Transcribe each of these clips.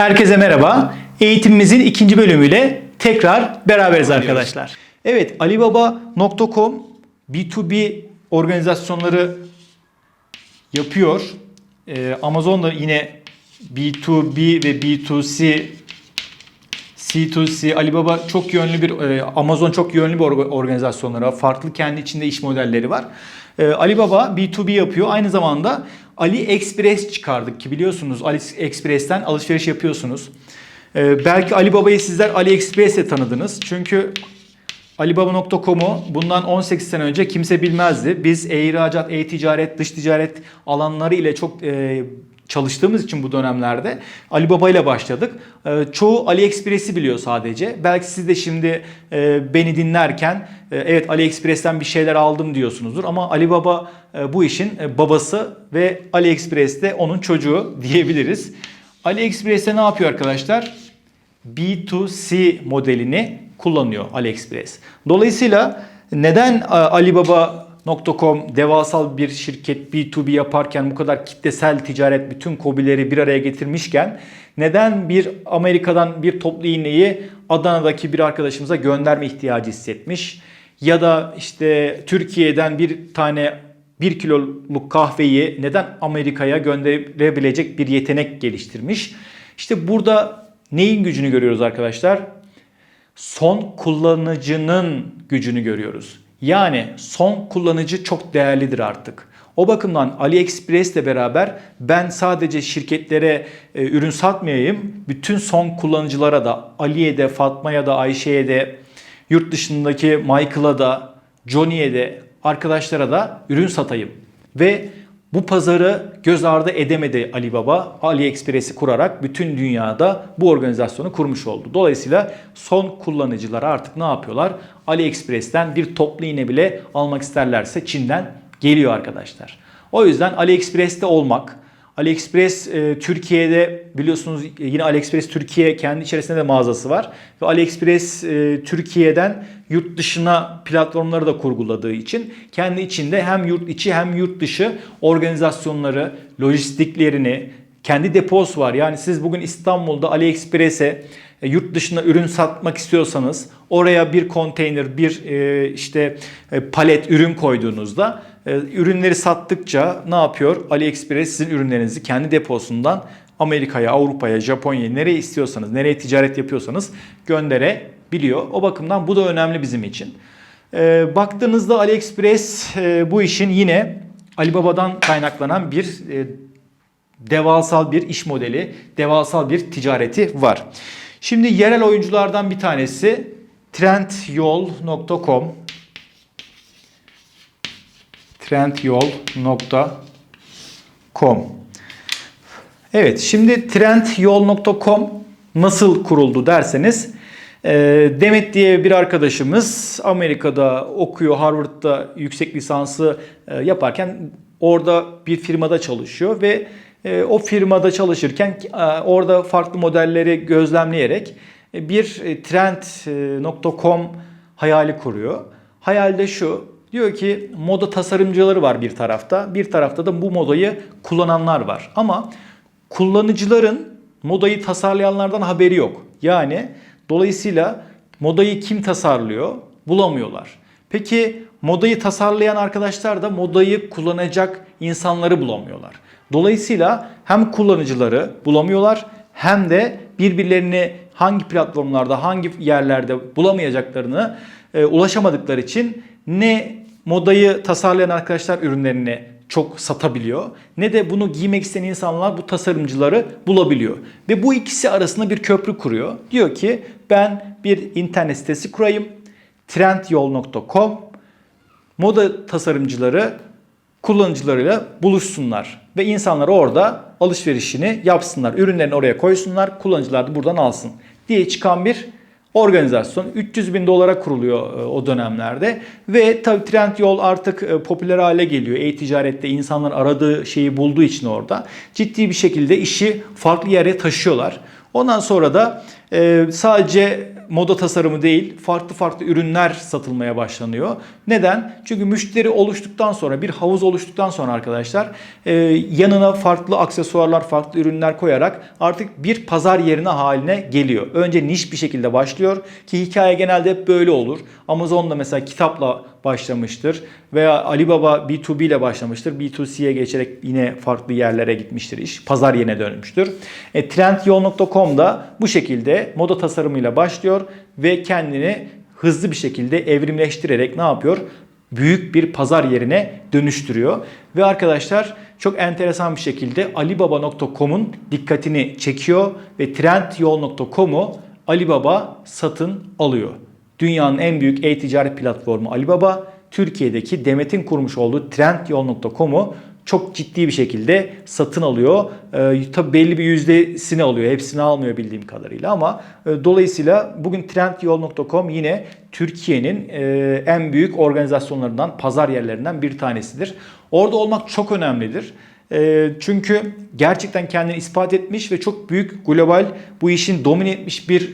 Herkese merhaba. Eğitimimizin ikinci bölümüyle tekrar beraberiz arkadaşlar. Evet Alibaba.com B2B organizasyonları yapıyor. Ee, Amazon da yine B2B ve B2C C2C, Alibaba çok yönlü bir, e, Amazon çok yönlü bir orga- organizasyonları var. Farklı kendi içinde iş modelleri var. E, Alibaba B2B yapıyor. Aynı zamanda AliExpress çıkardık ki biliyorsunuz AliExpress'ten alışveriş yapıyorsunuz. E, belki Alibaba'yı sizler AliExpress'e tanıdınız. Çünkü Alibaba.com'u bundan 18 sene önce kimse bilmezdi. Biz e-ihracat, e-ticaret, dış ticaret alanları ile çok e, çalıştığımız için bu dönemlerde Alibaba ile başladık. E, çoğu AliExpress'i biliyor sadece. Belki siz de şimdi e, beni dinlerken e, evet AliExpress'ten bir şeyler aldım diyorsunuzdur. Ama Alibaba e, bu işin e, babası ve AliExpress de onun çocuğu diyebiliriz. AliExpress'te ne yapıyor arkadaşlar? B2C modelini kullanıyor AliExpress. Dolayısıyla neden e, Alibaba.com devasal bir şirket B2B yaparken bu kadar kitlesel ticaret bütün kobileri bir araya getirmişken neden bir Amerika'dan bir toplu iğneyi Adana'daki bir arkadaşımıza gönderme ihtiyacı hissetmiş ya da işte Türkiye'den bir tane 1 kiloluk kahveyi neden Amerika'ya gönderebilecek bir yetenek geliştirmiş. İşte burada neyin gücünü görüyoruz arkadaşlar? Son kullanıcının gücünü görüyoruz. Yani son kullanıcı çok değerlidir artık. O bakımdan AliExpress ile beraber ben sadece şirketlere e, ürün satmayayım, bütün son kullanıcılara da Ali'ye de, Fatma'ya da, Ayşe'ye de, yurt dışındaki Michael'a da, Johnny'ye de, arkadaşlara da ürün satayım. Ve bu pazarı göz ardı edemedi Alibaba. AliExpress'i kurarak bütün dünyada bu organizasyonu kurmuş oldu. Dolayısıyla son kullanıcılar artık ne yapıyorlar? AliExpress'ten bir toplu iğne bile almak isterlerse Çin'den geliyor arkadaşlar. O yüzden AliExpress'te olmak, AliExpress e, Türkiye'de biliyorsunuz yine AliExpress Türkiye kendi içerisinde de mağazası var. Ve AliExpress e, Türkiye'den yurt dışına platformları da kurguladığı için kendi içinde hem yurt içi hem yurt dışı organizasyonları, lojistiklerini, kendi deposu var. Yani siz bugün İstanbul'da AliExpress'e e, yurt dışına ürün satmak istiyorsanız oraya bir konteyner, bir e, işte e, palet ürün koyduğunuzda ürünleri sattıkça ne yapıyor? AliExpress sizin ürünlerinizi kendi deposundan Amerika'ya, Avrupa'ya, Japonya'ya nereye istiyorsanız, nereye ticaret yapıyorsanız gönderebiliyor. O bakımdan bu da önemli bizim için. E, baktığınızda AliExpress e, bu işin yine Alibaba'dan kaynaklanan bir e, devasal bir iş modeli, devasal bir ticareti var. Şimdi yerel oyunculardan bir tanesi trendyol.com trendyol.com Evet şimdi trendyol.com nasıl kuruldu derseniz Demet diye bir arkadaşımız Amerika'da okuyor, Harvard'da yüksek lisansı e, yaparken orada bir firmada çalışıyor ve e, o firmada çalışırken e, orada farklı modelleri gözlemleyerek bir trend.com hayali kuruyor. Hayal de şu. Diyor ki moda tasarımcıları var bir tarafta. Bir tarafta da bu modayı kullananlar var. Ama kullanıcıların modayı tasarlayanlardan haberi yok. Yani dolayısıyla modayı kim tasarlıyor bulamıyorlar. Peki modayı tasarlayan arkadaşlar da modayı kullanacak insanları bulamıyorlar. Dolayısıyla hem kullanıcıları bulamıyorlar hem de birbirlerini hangi platformlarda, hangi yerlerde bulamayacaklarını e, ulaşamadıkları için ne modayı tasarlayan arkadaşlar ürünlerini çok satabiliyor ne de bunu giymek isteyen insanlar bu tasarımcıları bulabiliyor. Ve bu ikisi arasında bir köprü kuruyor. Diyor ki ben bir internet sitesi kurayım. trendyol.com moda tasarımcıları kullanıcılarıyla buluşsunlar ve insanlar orada alışverişini yapsınlar. Ürünlerini oraya koysunlar, kullanıcılar da buradan alsın diye çıkan bir organizasyon. 300 bin dolara kuruluyor e, o dönemlerde ve tabii Trendyol artık e, popüler hale geliyor. E-ticarette insanlar aradığı şeyi bulduğu için orada ciddi bir şekilde işi farklı yere taşıyorlar. Ondan sonra da e, sadece moda tasarımı değil farklı farklı ürünler satılmaya başlanıyor. Neden? Çünkü müşteri oluştuktan sonra bir havuz oluştuktan sonra arkadaşlar e, yanına farklı aksesuarlar farklı ürünler koyarak artık bir pazar yerine haline geliyor. Önce niş bir şekilde başlıyor ki hikaye genelde hep böyle olur. Amazon'da mesela kitapla başlamıştır veya Alibaba B2B ile başlamıştır. B2C'ye geçerek yine farklı yerlere gitmiştir iş. Pazar yerine dönmüştür. E, Trendyol.com da bu şekilde moda tasarımıyla başlıyor ve kendini hızlı bir şekilde evrimleştirerek ne yapıyor? Büyük bir pazar yerine dönüştürüyor. Ve arkadaşlar çok enteresan bir şekilde Alibaba.com'un dikkatini çekiyor ve Trendyol.com'u Alibaba satın alıyor. Dünyanın en büyük e-ticaret platformu Alibaba, Türkiye'deki Demet'in kurmuş olduğu Trendyol.com'u çok ciddi bir şekilde satın alıyor. Ee, tabii belli bir yüzdesini alıyor. Hepsini almıyor bildiğim kadarıyla ama e, dolayısıyla bugün Trendyol.com yine Türkiye'nin e, en büyük organizasyonlarından, pazar yerlerinden bir tanesidir. Orada olmak çok önemlidir. E, çünkü gerçekten kendini ispat etmiş ve çok büyük global bu işin domine etmiş bir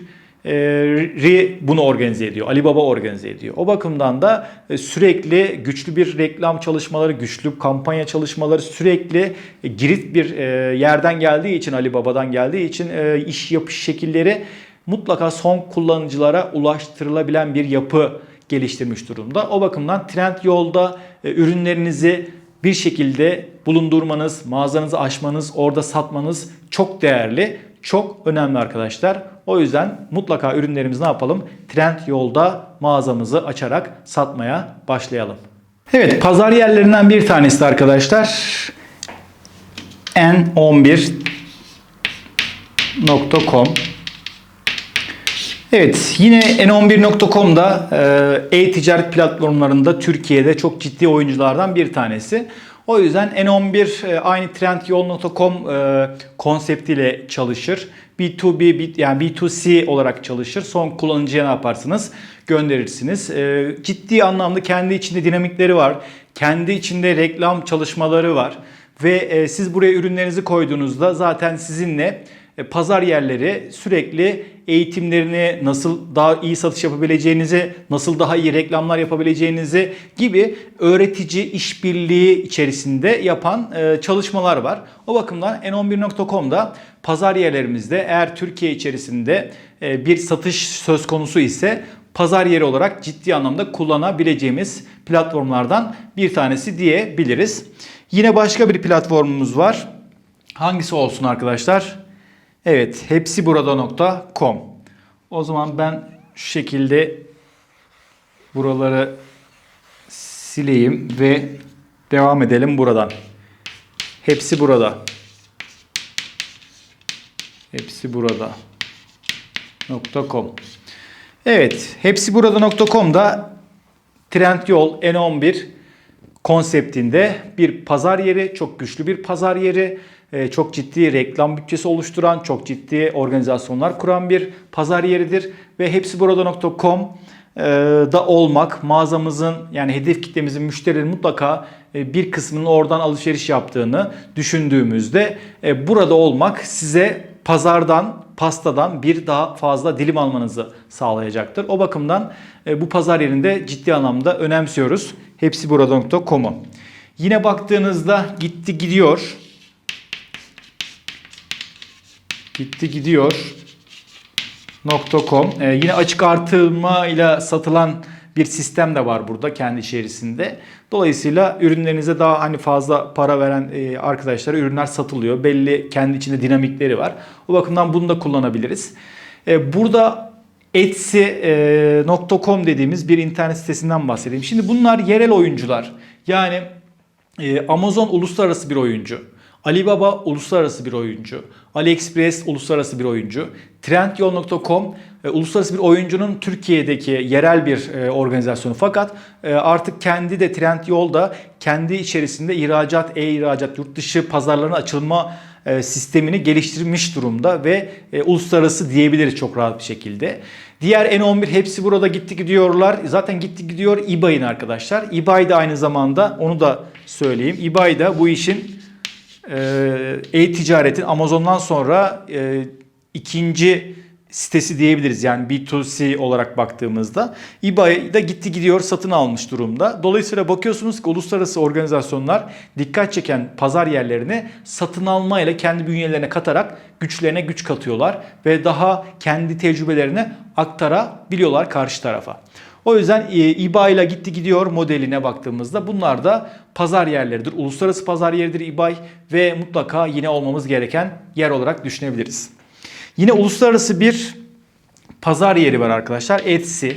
e, bunu organize ediyor. Alibaba organize ediyor. O bakımdan da e, sürekli güçlü bir reklam çalışmaları, güçlü kampanya çalışmaları sürekli e, girit bir e, yerden geldiği için Alibaba'dan geldiği için iş yapış şekilleri mutlaka son kullanıcılara ulaştırılabilen bir yapı geliştirmiş durumda. O bakımdan Trendyol'da e, ürünlerinizi bir şekilde bulundurmanız, mağazanızı açmanız, orada satmanız çok değerli, çok önemli arkadaşlar. O yüzden mutlaka ürünlerimizi ne yapalım? Trend yolda mağazamızı açarak satmaya başlayalım. Evet pazar yerlerinden bir tanesi arkadaşlar n11.com Evet yine n11.com'da e, e-ticaret platformlarında Türkiye'de çok ciddi oyunculardan bir tanesi. O yüzden N11 e, aynı trendyol.com e, konseptiyle çalışır. B2B yani B2C olarak çalışır. Son kullanıcıya ne yaparsınız? Gönderirsiniz. E, ciddi anlamda kendi içinde dinamikleri var. Kendi içinde reklam çalışmaları var. Ve siz buraya ürünlerinizi koyduğunuzda zaten sizinle pazar yerleri sürekli eğitimlerini nasıl daha iyi satış yapabileceğinizi, nasıl daha iyi reklamlar yapabileceğinizi gibi öğretici işbirliği içerisinde yapan çalışmalar var. O bakımdan n11.com'da pazar yerlerimizde eğer Türkiye içerisinde bir satış söz konusu ise pazar yeri olarak ciddi anlamda kullanabileceğimiz platformlardan bir tanesi diyebiliriz. Yine başka bir platformumuz var. Hangisi olsun arkadaşlar? Evet, hepsi burada.com. O zaman ben şu şekilde buraları sileyim ve devam edelim buradan. Hepsi burada. Hepsi burada. .com. Evet, hepsi burada.com'da Trendyol N11 konseptinde bir pazar yeri, çok güçlü bir pazar yeri. Ee, çok ciddi reklam bütçesi oluşturan, çok ciddi organizasyonlar kuran bir pazar yeridir. Ve hepsi burada.com e, da olmak mağazamızın yani hedef kitlemizin müşterilerin mutlaka e, bir kısmının oradan alışveriş yaptığını düşündüğümüzde e, burada olmak size pazardan pastadan bir daha fazla dilim almanızı sağlayacaktır. O bakımdan bu pazar yerinde ciddi anlamda önemsiyoruz. Hepsi burada.com'u. Yine baktığınızda gitti gidiyor. Gitti gidiyor. .com. Ee, yine açık artırma ile satılan bir sistem de var burada kendi içerisinde. Dolayısıyla ürünlerinize daha hani fazla para veren e, arkadaşlara ürünler satılıyor. Belli kendi içinde dinamikleri var. O bakımdan bunu da kullanabiliriz. E, burada Etsy.com dediğimiz bir internet sitesinden bahsedeyim. Şimdi bunlar yerel oyuncular. Yani e, Amazon uluslararası bir oyuncu. Alibaba uluslararası bir oyuncu. AliExpress uluslararası bir oyuncu. Trendyol.com e, uluslararası bir oyuncunun Türkiye'deki yerel bir e, organizasyonu. Fakat e, artık kendi de Trendyol'da kendi içerisinde ihracat, e-ihracat, yurt dışı pazarlarına açılma e, sistemini geliştirmiş durumda ve e, uluslararası diyebiliriz çok rahat bir şekilde. Diğer N11 hepsi burada gitti gidiyorlar. Zaten gitti gidiyor eBay'in arkadaşlar. eBay da aynı zamanda onu da söyleyeyim. eBay da bu işin e-ticaretin Amazon'dan sonra e, ikinci sitesi diyebiliriz. Yani B2C olarak baktığımızda eBay da gitti gidiyor satın almış durumda. Dolayısıyla bakıyorsunuz ki uluslararası organizasyonlar dikkat çeken pazar yerlerini satın almayla kendi bünyelerine katarak güçlerine güç katıyorlar ve daha kendi tecrübelerini aktarabiliyorlar karşı tarafa. O yüzden e, eBay ile gitti gidiyor modeline baktığımızda bunlar da pazar yerleridir. Uluslararası pazar yeridir eBay ve mutlaka yine olmamız gereken yer olarak düşünebiliriz. Yine uluslararası bir pazar yeri var arkadaşlar. Etsy.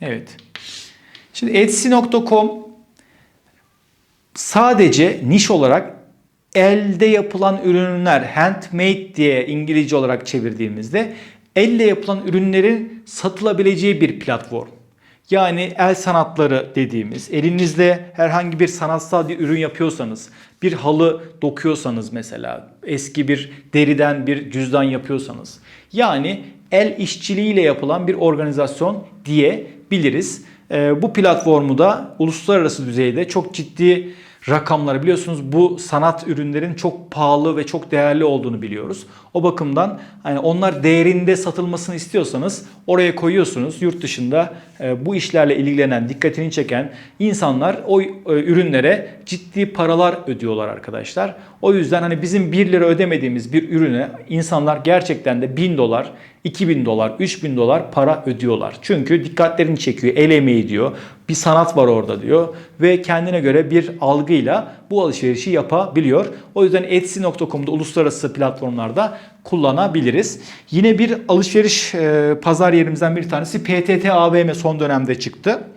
Evet. Şimdi Etsy.com sadece niş olarak elde yapılan ürünler handmade diye İngilizce olarak çevirdiğimizde elle yapılan ürünlerin satılabileceği bir platform. Yani el sanatları dediğimiz, elinizde herhangi bir sanatsal bir ürün yapıyorsanız, bir halı dokuyorsanız mesela, eski bir deriden bir cüzdan yapıyorsanız, yani el işçiliğiyle yapılan bir organizasyon diyebiliriz. Ee, bu platformu da uluslararası düzeyde çok ciddi rakamları biliyorsunuz bu sanat ürünlerin çok pahalı ve çok değerli olduğunu biliyoruz. O bakımdan hani onlar değerinde satılmasını istiyorsanız oraya koyuyorsunuz. Yurt dışında bu işlerle ilgilenen, dikkatini çeken insanlar o e, ürünlere ciddi paralar ödüyorlar arkadaşlar. O yüzden hani bizim 1 lira ödemediğimiz bir ürüne insanlar gerçekten de 1000 dolar, 2000 dolar, 3000 dolar para ödüyorlar. Çünkü dikkatlerini çekiyor, el emeği diyor, bir sanat var orada diyor ve kendine göre bir algıyla bu alışverişi yapabiliyor. O yüzden Etsy.com'da uluslararası platformlarda kullanabiliriz. Yine bir alışveriş e, pazar yerimizden bir tanesi PTT AVM son dönemde çıktı.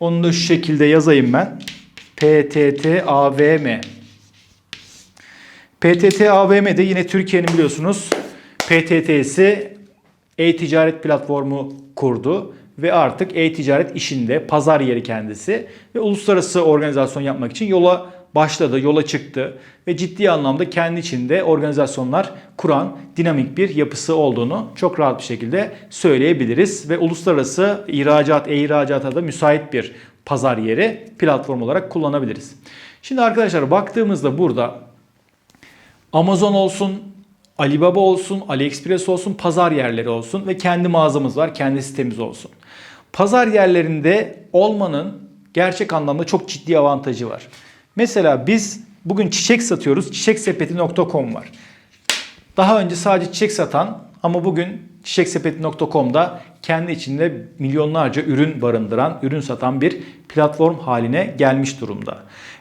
Onu da şu şekilde yazayım ben. PTT AVM. PTT AVM'de yine Türkiye'nin biliyorsunuz PTT'si e-ticaret platformu kurdu ve artık e-ticaret işinde pazar yeri kendisi ve uluslararası organizasyon yapmak için yola başladı, yola çıktı ve ciddi anlamda kendi içinde organizasyonlar kuran dinamik bir yapısı olduğunu çok rahat bir şekilde söyleyebiliriz ve uluslararası ihracat, e-ihracata da müsait bir pazar yeri platform olarak kullanabiliriz. Şimdi arkadaşlar baktığımızda burada Amazon olsun, Alibaba olsun, AliExpress olsun, pazar yerleri olsun ve kendi mağazamız var, kendi sitemiz olsun. Pazar yerlerinde olmanın gerçek anlamda çok ciddi avantajı var. Mesela biz bugün çiçek satıyoruz. Çiçeksepeti.com var. Daha önce sadece çiçek satan ama bugün çiçeksepeti.com'da kendi içinde milyonlarca ürün barındıran, ürün satan bir platform haline gelmiş durumda.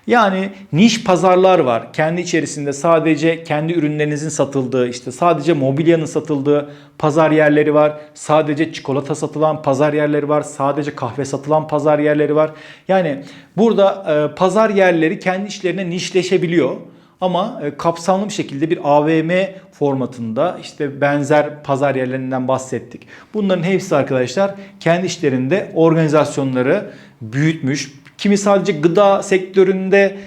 Yani niş pazarlar var. Kendi içerisinde sadece kendi ürünlerinizin satıldığı, işte sadece mobilyanın satıldığı pazar yerleri var. Sadece çikolata satılan pazar yerleri var. Sadece kahve satılan pazar yerleri var. Yani burada e, pazar yerleri kendi işlerine nişleşebiliyor. Ama e, kapsamlı bir şekilde bir AVM formatında işte benzer pazar yerlerinden bahsettik. Bunların hepsi arkadaşlar kendi işlerinde organizasyonları büyütmüş. Kimi sadece gıda sektöründe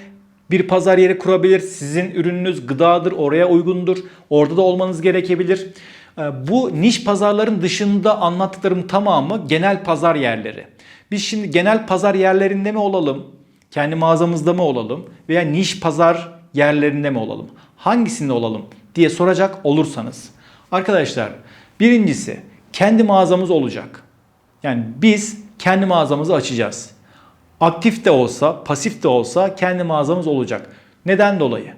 bir pazar yeri kurabilir. Sizin ürününüz gıdadır, oraya uygundur. Orada da olmanız gerekebilir. E, bu niş pazarların dışında anlattıklarım tamamı genel pazar yerleri. Biz şimdi genel pazar yerlerinde mi olalım? Kendi mağazamızda mı olalım? Veya niş pazar yerlerinde mi olalım? Hangisinde olalım diye soracak olursanız. Arkadaşlar birincisi kendi mağazamız olacak. Yani biz kendi mağazamızı açacağız. Aktif de olsa, pasif de olsa kendi mağazamız olacak. Neden dolayı?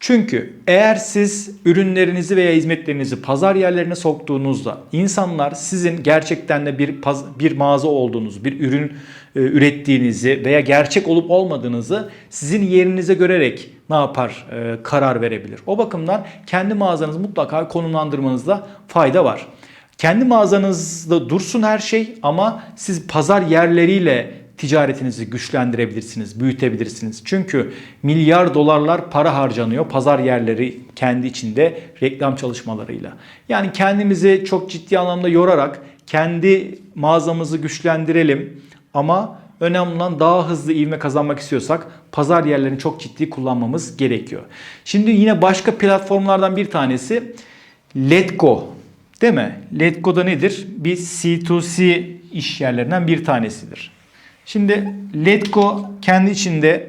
Çünkü eğer siz ürünlerinizi veya hizmetlerinizi pazar yerlerine soktuğunuzda insanlar sizin gerçekten de bir bir mağaza olduğunuzu, bir ürün e, ürettiğinizi veya gerçek olup olmadığınızı sizin yerinize görerek ne yapar? E, karar verebilir. O bakımdan kendi mağazanızı mutlaka konumlandırmanızda fayda var. Kendi mağazanızda dursun her şey ama siz pazar yerleriyle ticaretinizi güçlendirebilirsiniz, büyütebilirsiniz. Çünkü milyar dolarlar para harcanıyor pazar yerleri kendi içinde reklam çalışmalarıyla. Yani kendimizi çok ciddi anlamda yorarak kendi mağazamızı güçlendirelim ama önemli olan daha hızlı ivme kazanmak istiyorsak pazar yerlerini çok ciddi kullanmamız gerekiyor. Şimdi yine başka platformlardan bir tanesi Letgo. Değil mi? Letgo'da nedir? Bir C2C iş yerlerinden bir tanesidir. Şimdi Letgo kendi içinde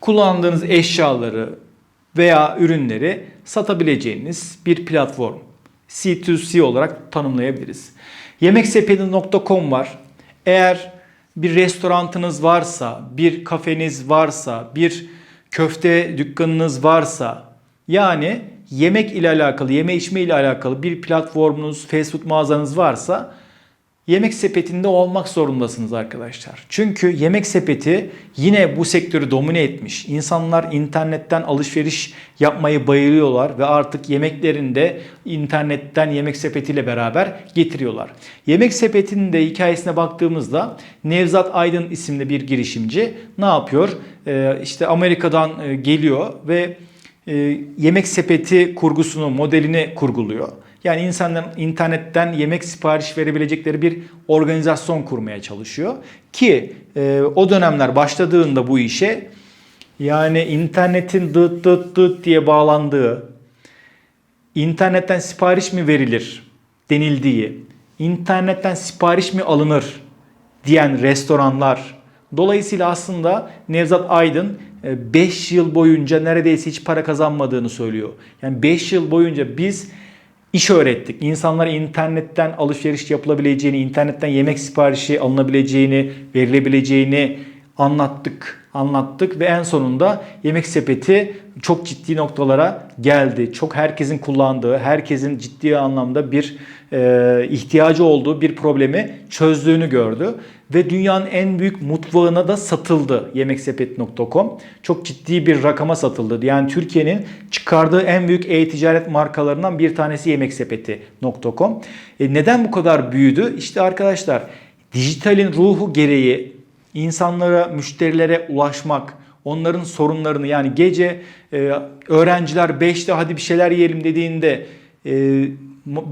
kullandığınız eşyaları, veya ürünleri satabileceğiniz bir platform. C2C olarak tanımlayabiliriz. Yemeksepeti.com var. Eğer bir restorantınız varsa, bir kafeniz varsa, bir köfte dükkanınız varsa yani yemek ile alakalı, yeme içme ile alakalı bir platformunuz, fast food mağazanız varsa Yemek sepetinde olmak zorundasınız arkadaşlar. Çünkü yemek sepeti yine bu sektörü domine etmiş. İnsanlar internetten alışveriş yapmayı bayılıyorlar ve artık yemeklerini de internetten yemek sepetiyle beraber getiriyorlar. Yemek sepetinin de hikayesine baktığımızda Nevzat Aydın isimli bir girişimci ne yapıyor? Ee, işte Amerika'dan e, geliyor ve e, yemek sepeti kurgusunu, modelini kurguluyor. Yani insanların internetten yemek sipariş verebilecekleri bir organizasyon kurmaya çalışıyor. Ki e, o dönemler başladığında bu işe yani internetin dıt dıt dıt diye bağlandığı, internetten sipariş mi verilir denildiği, internetten sipariş mi alınır diyen restoranlar. Dolayısıyla aslında Nevzat Aydın 5 yıl boyunca neredeyse hiç para kazanmadığını söylüyor. Yani 5 yıl boyunca biz iş öğrettik. İnsanlara internetten alışveriş yapılabileceğini, internetten yemek siparişi alınabileceğini, verilebileceğini anlattık, anlattık ve en sonunda yemek sepeti çok ciddi noktalara geldi. Çok herkesin kullandığı, herkesin ciddi anlamda bir e, ihtiyacı olduğu bir problemi çözdüğünü gördü. Ve dünyanın en büyük mutfağına da satıldı yemeksepet.com. Çok ciddi bir rakama satıldı. Yani Türkiye'nin çıkardığı en büyük e-ticaret markalarından bir tanesi yemeksepeti.com. E neden bu kadar büyüdü? İşte arkadaşlar dijitalin ruhu gereği insanlara, müşterilere ulaşmak, onların sorunlarını yani gece e, öğrenciler 5'te hadi bir şeyler yiyelim dediğinde e,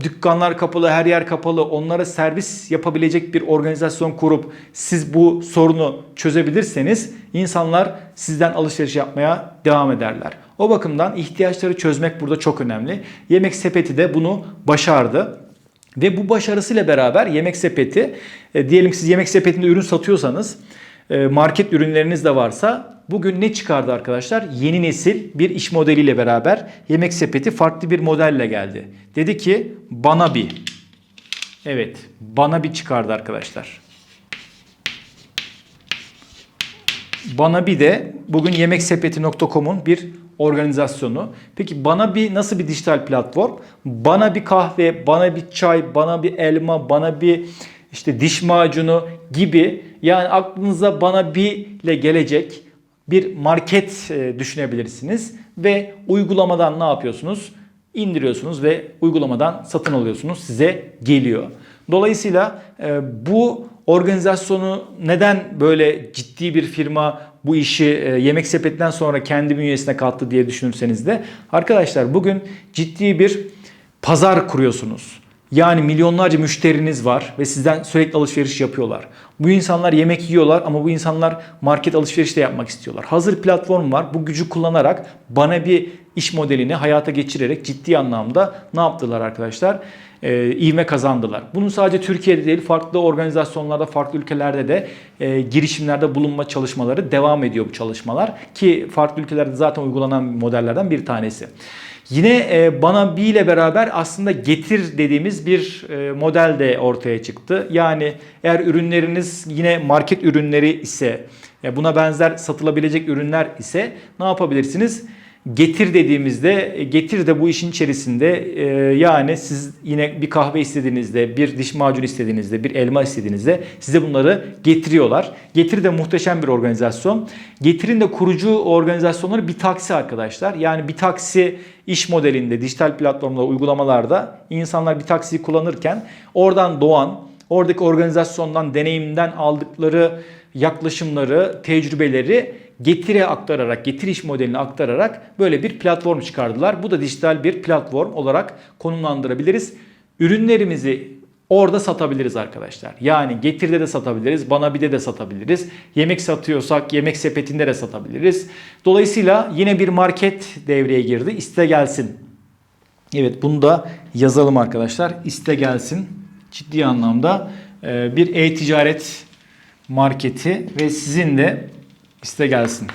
dükkanlar kapalı, her yer kapalı. Onlara servis yapabilecek bir organizasyon kurup siz bu sorunu çözebilirseniz insanlar sizden alışveriş yapmaya devam ederler. O bakımdan ihtiyaçları çözmek burada çok önemli. Yemek sepeti de bunu başardı. Ve bu başarısıyla beraber yemek sepeti, e, diyelim siz yemek sepetinde ürün satıyorsanız, e, market ürünleriniz de varsa bugün ne çıkardı arkadaşlar? Yeni nesil bir iş modeliyle beraber yemek sepeti farklı bir modelle geldi. Dedi ki bana bir. Evet bana bir çıkardı arkadaşlar. Bana bir de bugün yemeksepeti.com'un bir organizasyonu. Peki bana bir nasıl bir dijital platform? Bana bir kahve, bana bir çay, bana bir elma, bana bir işte diş macunu gibi yani aklınıza bana bir ile gelecek bir market e, düşünebilirsiniz ve uygulamadan ne yapıyorsunuz? İndiriyorsunuz ve uygulamadan satın alıyorsunuz. Size geliyor. Dolayısıyla e, bu organizasyonu neden böyle ciddi bir firma bu işi e, yemek sepetinden sonra kendi bünyesine kattı diye düşünürseniz de arkadaşlar bugün ciddi bir pazar kuruyorsunuz. Yani milyonlarca müşteriniz var ve sizden sürekli alışveriş yapıyorlar. Bu insanlar yemek yiyorlar ama bu insanlar market alışveriş de yapmak istiyorlar. Hazır platform var. Bu gücü kullanarak bana bir iş modelini hayata geçirerek ciddi anlamda ne yaptılar arkadaşlar? Ee, ivme kazandılar. Bunun sadece Türkiye'de değil farklı organizasyonlarda, farklı ülkelerde de e, girişimlerde bulunma çalışmaları devam ediyor bu çalışmalar. Ki farklı ülkelerde zaten uygulanan modellerden bir tanesi. Yine e, bana bir ile beraber aslında getir dediğimiz bir e, model de ortaya çıktı. Yani eğer ürünleriniz yine market ürünleri ise e, buna benzer satılabilecek ürünler ise ne yapabilirsiniz? Getir dediğimizde getir de bu işin içerisinde yani siz yine bir kahve istediğinizde, bir diş macunu istediğinizde, bir elma istediğinizde size bunları getiriyorlar. Getir de muhteşem bir organizasyon. Getir'in de kurucu organizasyonları bir taksi arkadaşlar. Yani bir taksi iş modelinde, dijital platformda, uygulamalarda insanlar bir taksiyi kullanırken oradan doğan, oradaki organizasyondan, deneyimden aldıkları yaklaşımları, tecrübeleri getire aktararak, getir iş modelini aktararak böyle bir platform çıkardılar. Bu da dijital bir platform olarak konumlandırabiliriz. Ürünlerimizi Orada satabiliriz arkadaşlar. Yani getirde de satabiliriz, bana bir de de satabiliriz. Yemek satıyorsak yemek sepetinde de satabiliriz. Dolayısıyla yine bir market devreye girdi. İste gelsin. Evet bunu da yazalım arkadaşlar. İste gelsin. Ciddi anlamda e, bir e-ticaret marketi ve sizin de iste gelsin.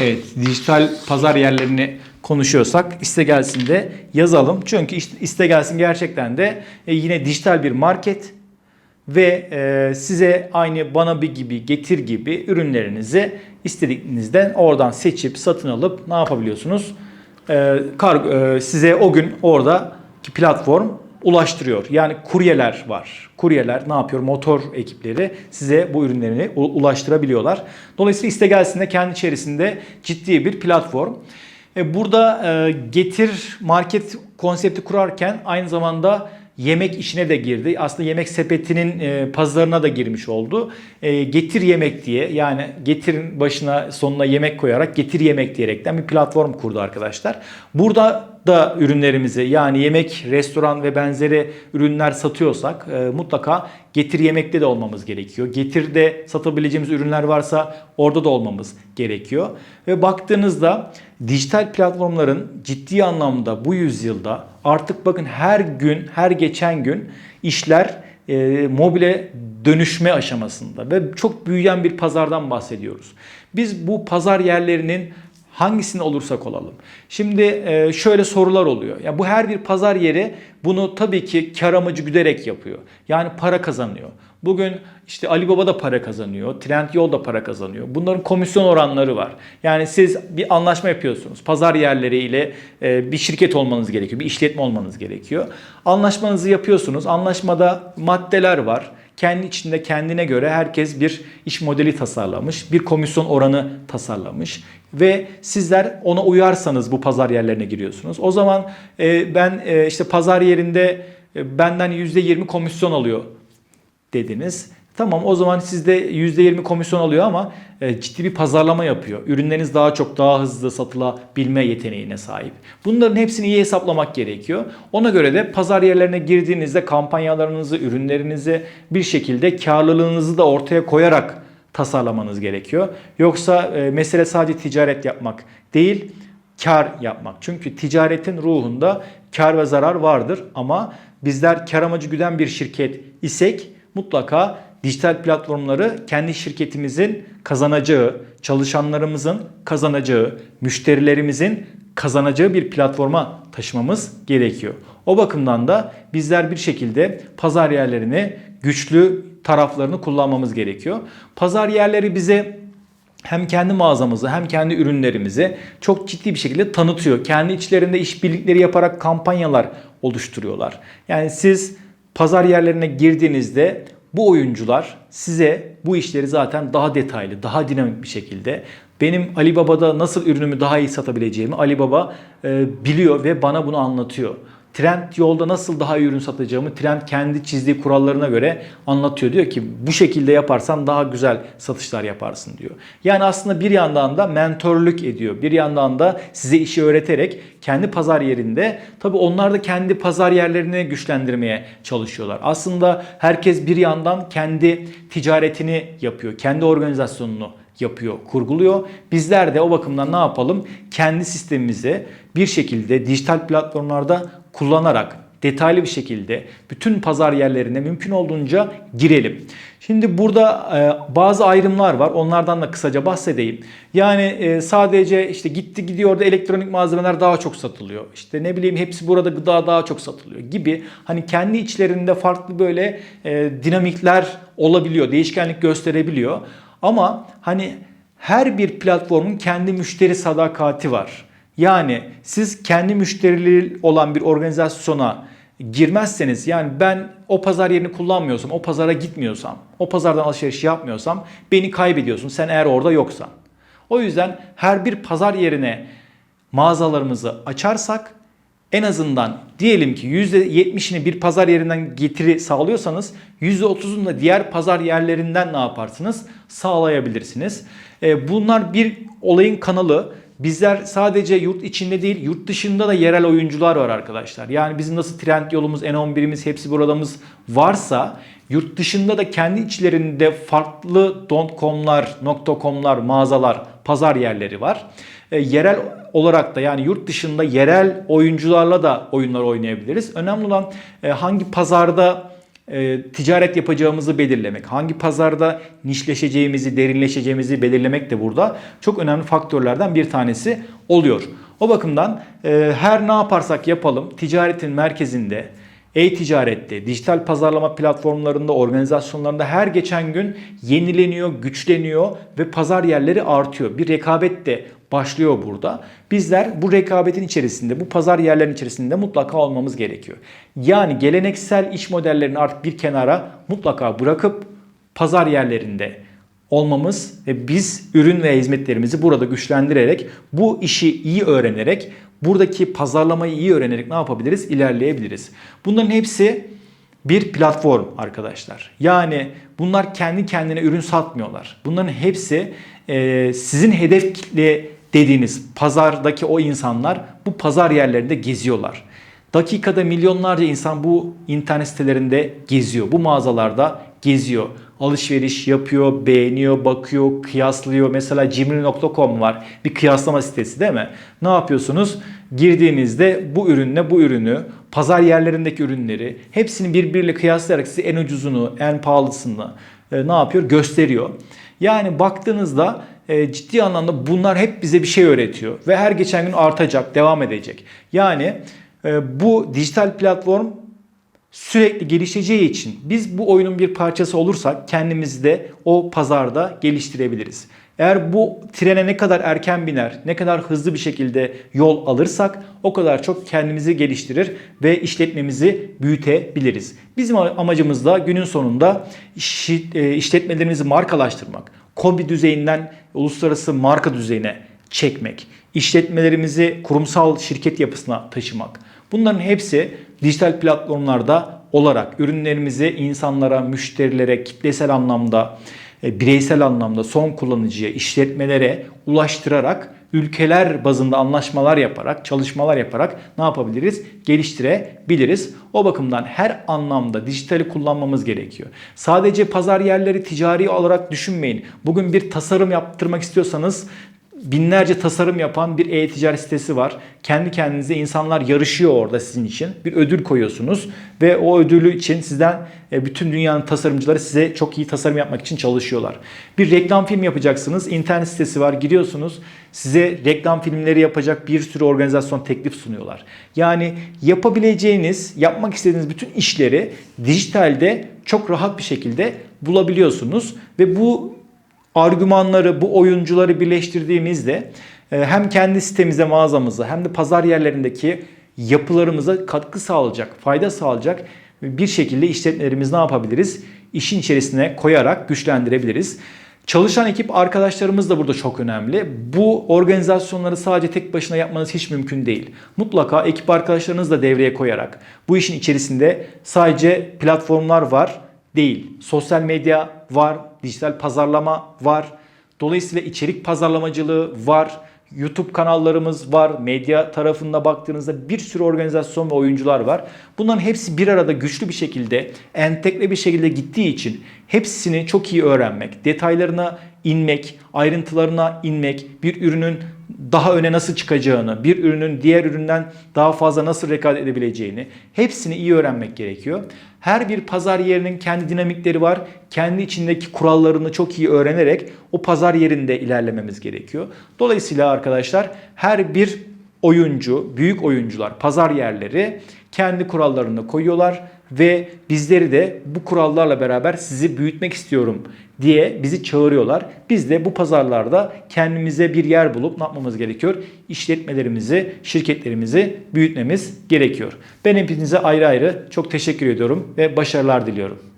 Evet, dijital pazar yerlerini konuşuyorsak iste gelsin de yazalım. Çünkü iste gelsin gerçekten de e, yine dijital bir market ve e, size aynı bana bir gibi getir gibi ürünlerinizi istediğinizden oradan seçip satın alıp ne yapabiliyorsunuz? E, size o gün oradaki platform ulaştırıyor. Yani kuryeler var. Kuryeler ne yapıyor? Motor ekipleri size bu ürünlerini ulaştırabiliyorlar. Dolayısıyla iste gelsin de kendi içerisinde ciddi bir platform. E, Burada e, getir market konsepti kurarken aynı zamanda yemek işine de girdi. Aslında yemek sepetinin e, pazarına da girmiş oldu. E, getir yemek diye yani getirin başına sonuna yemek koyarak getir yemek diyerekten bir platform kurdu arkadaşlar. Burada da ürünlerimizi yani yemek, restoran ve benzeri ürünler satıyorsak e, mutlaka getir yemekte de olmamız gerekiyor. Getirde satabileceğimiz ürünler varsa orada da olmamız gerekiyor. Ve baktığınızda dijital platformların ciddi anlamda bu yüzyılda artık bakın her gün, her geçen gün işler e, mobile dönüşme aşamasında ve çok büyüyen bir pazardan bahsediyoruz. Biz bu pazar yerlerinin hangisini olursak olalım. Şimdi e, şöyle sorular oluyor. Ya bu her bir pazar yeri bunu tabii ki kar amacı güderek yapıyor. Yani para kazanıyor. Bugün işte Alibaba da para kazanıyor, Trendyol da para kazanıyor. Bunların komisyon oranları var. Yani siz bir anlaşma yapıyorsunuz. Pazar yerleriyle e, bir şirket olmanız gerekiyor, bir işletme olmanız gerekiyor. Anlaşmanızı yapıyorsunuz. Anlaşmada maddeler var. Kendi içinde kendine göre herkes bir iş modeli tasarlamış, bir komisyon oranı tasarlamış ve sizler ona uyarsanız bu pazar yerlerine giriyorsunuz. O zaman e, ben e, işte pazar yerinde e, benden %20 komisyon alıyor dediniz. Tamam o zaman sizde %20 komisyon alıyor ama e, ciddi bir pazarlama yapıyor. Ürünleriniz daha çok daha hızlı satılabilme yeteneğine sahip. Bunların hepsini iyi hesaplamak gerekiyor. Ona göre de pazar yerlerine girdiğinizde kampanyalarınızı, ürünlerinizi bir şekilde karlılığınızı da ortaya koyarak tasarlamanız gerekiyor. Yoksa e, mesele sadece ticaret yapmak değil, kar yapmak. Çünkü ticaretin ruhunda kar ve zarar vardır ama bizler kar amacı güden bir şirket isek mutlaka dijital platformları kendi şirketimizin kazanacağı, çalışanlarımızın kazanacağı, müşterilerimizin kazanacağı bir platforma taşımamız gerekiyor. O bakımdan da bizler bir şekilde pazar yerlerini güçlü taraflarını kullanmamız gerekiyor. Pazar yerleri bize hem kendi mağazamızı hem kendi ürünlerimizi çok ciddi bir şekilde tanıtıyor. Kendi içlerinde işbirlikleri yaparak kampanyalar oluşturuyorlar. Yani siz pazar yerlerine girdiğinizde bu oyuncular size bu işleri zaten daha detaylı, daha dinamik bir şekilde benim Alibaba'da nasıl ürünümü daha iyi satabileceğimi Alibaba e, biliyor ve bana bunu anlatıyor. Trend yolda nasıl daha iyi ürün satacağımı Trend kendi çizdiği kurallarına göre anlatıyor. Diyor ki bu şekilde yaparsan daha güzel satışlar yaparsın diyor. Yani aslında bir yandan da mentorluk ediyor. Bir yandan da size işi öğreterek kendi pazar yerinde tabii onlar da kendi pazar yerlerini güçlendirmeye çalışıyorlar. Aslında herkes bir yandan kendi ticaretini yapıyor. Kendi organizasyonunu yapıyor, kurguluyor. Bizler de o bakımdan ne yapalım? Kendi sistemimizi bir şekilde dijital platformlarda kullanarak detaylı bir şekilde bütün pazar yerlerine mümkün olduğunca girelim. Şimdi burada e, bazı ayrımlar var. Onlardan da kısaca bahsedeyim. Yani e, sadece işte gitti gidiyor da elektronik malzemeler daha çok satılıyor. İşte ne bileyim hepsi burada gıda daha çok satılıyor gibi. Hani kendi içlerinde farklı böyle e, dinamikler olabiliyor. Değişkenlik gösterebiliyor. Ama hani her bir platformun kendi müşteri sadakati var. Yani siz kendi müşterili olan bir organizasyona girmezseniz yani ben o pazar yerini kullanmıyorsam, o pazara gitmiyorsam, o pazardan alışveriş yapmıyorsam beni kaybediyorsun sen eğer orada yoksan. O yüzden her bir pazar yerine mağazalarımızı açarsak en azından diyelim ki %70'ini bir pazar yerinden getiri sağlıyorsanız %30'unu da diğer pazar yerlerinden ne yaparsınız? Sağlayabilirsiniz. E, Bunlar bir olayın kanalı. Bizler sadece yurt içinde değil yurt dışında da yerel oyuncular var arkadaşlar. Yani bizim nasıl trend yolumuz, N11'imiz hepsi buradamız varsa yurt dışında da kendi içlerinde farklı .com'lar, .com'lar, mağazalar, pazar yerleri var. E, yerel olarak da yani yurt dışında yerel oyuncularla da oyunlar oynayabiliriz. Önemli olan e, hangi pazarda e, ticaret yapacağımızı belirlemek, hangi pazarda nişleşeceğimizi, derinleşeceğimizi belirlemek de burada çok önemli faktörlerden bir tanesi oluyor. O bakımdan e, her ne yaparsak yapalım ticaretin merkezinde, e-ticarette, dijital pazarlama platformlarında, organizasyonlarında her geçen gün yenileniyor, güçleniyor ve pazar yerleri artıyor. Bir rekabet de başlıyor burada. Bizler bu rekabetin içerisinde, bu pazar yerlerinin içerisinde mutlaka olmamız gerekiyor. Yani geleneksel iş modellerini artık bir kenara mutlaka bırakıp pazar yerlerinde olmamız ve biz ürün ve hizmetlerimizi burada güçlendirerek bu işi iyi öğrenerek buradaki pazarlamayı iyi öğrenerek ne yapabiliriz? İlerleyebiliriz. Bunların hepsi bir platform arkadaşlar. Yani bunlar kendi kendine ürün satmıyorlar. Bunların hepsi sizin hedef kitle dediğiniz pazardaki o insanlar bu pazar yerlerinde geziyorlar. Dakikada milyonlarca insan bu internet sitelerinde geziyor. Bu mağazalarda geziyor. Alışveriş yapıyor, beğeniyor, bakıyor, kıyaslıyor. Mesela cimri.com var. Bir kıyaslama sitesi değil mi? Ne yapıyorsunuz? Girdiğinizde bu ürünle bu ürünü, pazar yerlerindeki ürünleri hepsini birbiriyle kıyaslayarak size en ucuzunu, en pahalısını e, ne yapıyor? Gösteriyor. Yani baktığınızda e, ciddi anlamda bunlar hep bize bir şey öğretiyor ve her geçen gün artacak, devam edecek. Yani e, bu dijital platform sürekli gelişeceği için biz bu oyunun bir parçası olursak kendimizi de o pazarda geliştirebiliriz. Eğer bu trene ne kadar erken biner, ne kadar hızlı bir şekilde yol alırsak o kadar çok kendimizi geliştirir ve işletmemizi büyütebiliriz. Bizim amacımız da günün sonunda e, işletmelerimizi markalaştırmak, kobi düzeyinden uluslararası marka düzeyine çekmek, işletmelerimizi kurumsal şirket yapısına taşımak. Bunların hepsi dijital platformlarda olarak ürünlerimizi insanlara, müşterilere kitlesel anlamda, e, bireysel anlamda son kullanıcıya, işletmelere ulaştırarak ülkeler bazında anlaşmalar yaparak, çalışmalar yaparak ne yapabiliriz? Geliştirebiliriz. O bakımdan her anlamda dijitali kullanmamız gerekiyor. Sadece pazar yerleri ticari olarak düşünmeyin. Bugün bir tasarım yaptırmak istiyorsanız binlerce tasarım yapan bir e-ticaret sitesi var. Kendi kendinize insanlar yarışıyor orada sizin için. Bir ödül koyuyorsunuz ve o ödülü için sizden e, bütün dünyanın tasarımcıları size çok iyi tasarım yapmak için çalışıyorlar. Bir reklam film yapacaksınız. internet sitesi var. Giriyorsunuz. Size reklam filmleri yapacak bir sürü organizasyon teklif sunuyorlar. Yani yapabileceğiniz, yapmak istediğiniz bütün işleri dijitalde çok rahat bir şekilde bulabiliyorsunuz ve bu argümanları, bu oyuncuları birleştirdiğimizde e, hem kendi sitemize, mağazamıza hem de pazar yerlerindeki yapılarımıza katkı sağlayacak, fayda sağlayacak bir şekilde işletmelerimizi ne yapabiliriz? İşin içerisine koyarak güçlendirebiliriz. Çalışan ekip arkadaşlarımız da burada çok önemli. Bu organizasyonları sadece tek başına yapmanız hiç mümkün değil. Mutlaka ekip arkadaşlarınızı da devreye koyarak bu işin içerisinde sadece platformlar var değil. Sosyal medya var, dijital pazarlama var. Dolayısıyla içerik pazarlamacılığı var. YouTube kanallarımız var. Medya tarafında baktığınızda bir sürü organizasyon ve oyuncular var. Bunların hepsi bir arada güçlü bir şekilde, entegre bir şekilde gittiği için hepsini çok iyi öğrenmek, detaylarına inmek, ayrıntılarına inmek, bir ürünün daha öne nasıl çıkacağını, bir ürünün diğer üründen daha fazla nasıl rekabet edebileceğini hepsini iyi öğrenmek gerekiyor. Her bir pazar yerinin kendi dinamikleri var. Kendi içindeki kurallarını çok iyi öğrenerek o pazar yerinde ilerlememiz gerekiyor. Dolayısıyla arkadaşlar her bir oyuncu, büyük oyuncular, pazar yerleri kendi kurallarını koyuyorlar ve bizleri de bu kurallarla beraber sizi büyütmek istiyorum diye bizi çağırıyorlar. Biz de bu pazarlarda kendimize bir yer bulup ne yapmamız gerekiyor? İşletmelerimizi, şirketlerimizi büyütmemiz gerekiyor. Ben hepinize ayrı ayrı çok teşekkür ediyorum ve başarılar diliyorum.